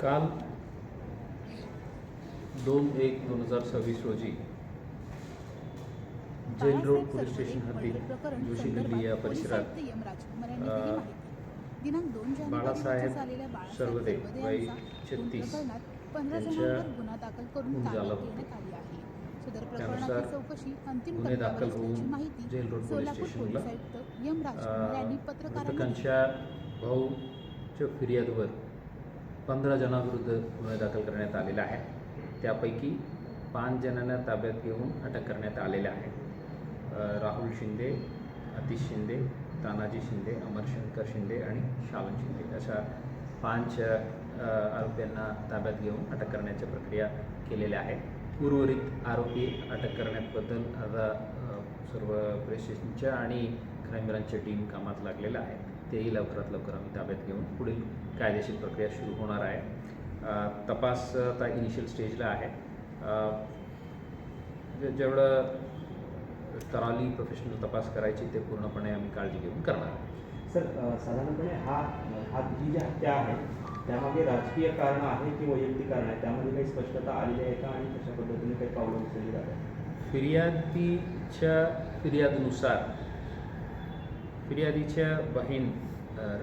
काल दोन एक दोन हजार सव्वीस रोजी जेल रोड पोलीस स्टेशन हद्दीत जोशी दिल्ली या परिसरात बाळासाहेब सर्वदे वय छत्तीस यांच्या झाला. त्यानुसार गुन्हे दाखल होऊन जेल रोड पोलीस स्टेशनला मृतकांच्या भाऊच्या फिर्यादवर पंधरा जणांविरुद्ध गुन्हा दाखल करण्यात आलेला आहे. त्यापैकी पाच जणांना ताब्यात घेऊन अटक करण्यात आलेल्या आहे. राहुल शिंदे अतिश शिंदे तानाजी शिंदे अमरशंकर शिंदे आणि शालन शिंदे. अशा पाच आरोपींना ताब्यात घेऊन अटक करण्याच्या प्रक्रिया केलेल्या आहे. उर्वरित आरोपी अटक करण्याबद्दल आता सर्व पोलीस स्टेशनच्या आणि क्राईम ब्रांचच्या टीम कामात लागलेल्या आहेत तेही लवकरात लवकर आम्ही ताब्यात घेऊन पुढील कायदेशीर प्रक्रिया सुरू होणार आहे. तपास आता इनिशियल स्टेजला आहे. जे- जेवढं तराली प्रोफेशनल तपास करायची ते पूर्णपणे आम्ही काळजी घेऊन करणार आहे. सर साधारणपणे हा हा ही जी हत्या आहे त्यामागे राजकीय कारण आहे की वैयक्तिक कारण आहे? त्यामध्ये काही स्पष्टता आलेली आहे का आणि कशा पद्धतीने काही पावलं उचलली जात आहे फिर्यादीच्या फिर्यादीनुसार फिर्यादीच्या बहीण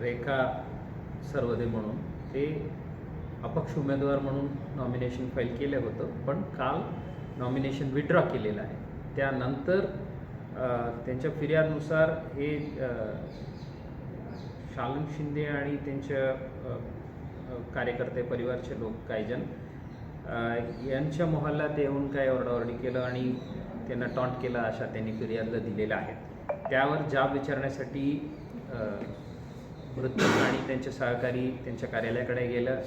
रेखा सर्वदे म्हणून ते अपक्ष उमेदवार म्हणून नॉमिनेशन फाईल केलं होतं पण काल नॉमिनेशन विड्रॉ केलेलं आहे. त्यानंतर त्यांच्या फिर्यादनुसार हे शालन शिंदे आणि त्यांच्या कार्यकर्ते परिवारचे लोक काही जण यांच्या मोहल्ल्यात येऊन काय ओरडाओरडी केलं आणि त्यांना टॉन्ट केलं अशा त्यांनी फिर्यादला दिलेल्या आहेत. त्यावर जाब विचारण्यासाठी अ, आणि त्यांचे सहकारी त्यांच्या कार्यालयाकडे गेलं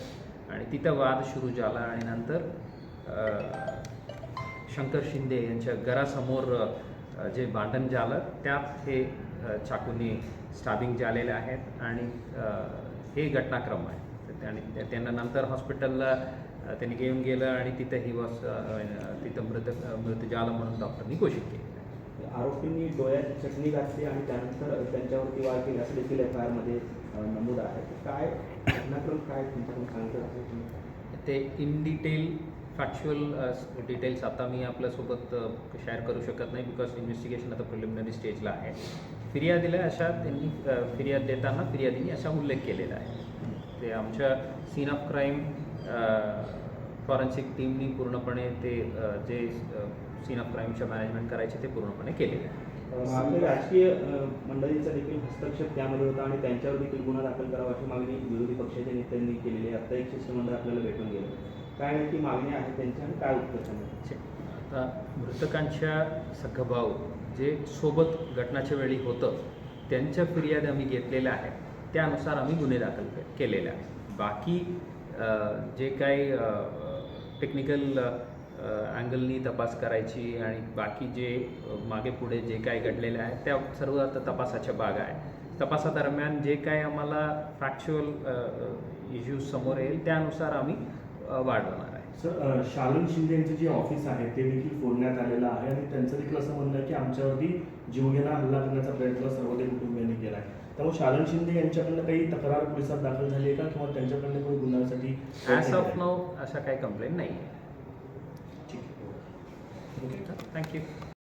आणि तिथं वाद सुरू झाला आणि नंतर शंकर शिंदे यांच्या घरासमोर जे भांडण झालं त्यात हे चाकूने स्टाबिंग झालेले आहेत आणि हे घटनाक्रम आहे. आणि त्याने त्यांना नंतर हॉस्पिटलला त्यांनी घेऊन गेलं आणि तिथं ही वॉस तिथं मृत मृत झालं म्हणून डॉक्टरनी घोषित केलं. आरोपींनी डोळ्यात चटणी घातली आणि त्यानंतर त्यांच्यावरती वार केली असं देखील एफ आय आरमध्ये नमूद आहे. काय घटनाक्रम काय तुमच्याकडून सांगता ते इन डिटेल फॅक्च्युअल डिटेल्स आता मी आपल्यासोबत शेअर करू शकत नाही बिकॉज इन्व्हेस्टिगेशन आता प्रिलिमिनरी स्टेजला आहे. फिर्यादीला अशा त्यांनी फिर्याद देताना फिर्यादीने असा उल्लेख केलेला आहे. ते आमच्या सीन ऑफ क्राईम फॉरेन्सिक टीमनी पूर्णपणे ते जे सीन ऑफ क्राईमच्या मॅनेजमेंट करायचे ते पूर्णपणे केलेले आहे आपल्या राजकीय मंडळींचा देखील हस्तक्षेप त्यामध्ये होता आणि त्यांच्यावर देखील गुन्हा दाखल करावा अशी मागणी विरोधी पक्षाच्या नेत्यांनी केलेली आहे. आता एक शिष्टमंडळ आपल्याला भेटून गेलं. काय नक्की मागणी आहे त्यांची आणि काय उत्तर. आता मृतकांच्या सखभाऊ जे सोबत घटनाच्या वेळी होतं त्यांच्या फिर्यादी आम्ही घेतलेल्या आहेत. त्यानुसार आम्ही गुन्हे दाखल केलेले आहेत. बाकी जे काही टेक्निकल अँगलनी तपास करायची आणि बाकी जे मागे पुढे जे काही घडलेले आहे त्या सर्व आता तपासाच्या भाग आहे तपासादरम्यान जे काही आम्हाला फॅक्च्युअल इश्यूज समोर येईल त्यानुसार आम्ही वाढवणार आहे. सर शालन शिंदे यांचं जे ऑफिस आहे ते देखील फोडण्यात आलेलं आहे आणि त्यांचं देखील असं म्हणणं आहे की आमच्यावरती जीवघेणा हल्ला करण्याचा प्रयत्न सर्वते कुटुंबियांनी केला आहे त्यामुळे शालन शिंदे यांच्याकडनं काही तक्रार पोलिसात दाखल झाली आहे का? किंवा त्यांच्याकडनं कोणी गुन्ह्यासाठी ॲज ऑफ अशा काही कंप्लेंट नाही आहे Okay, thank you.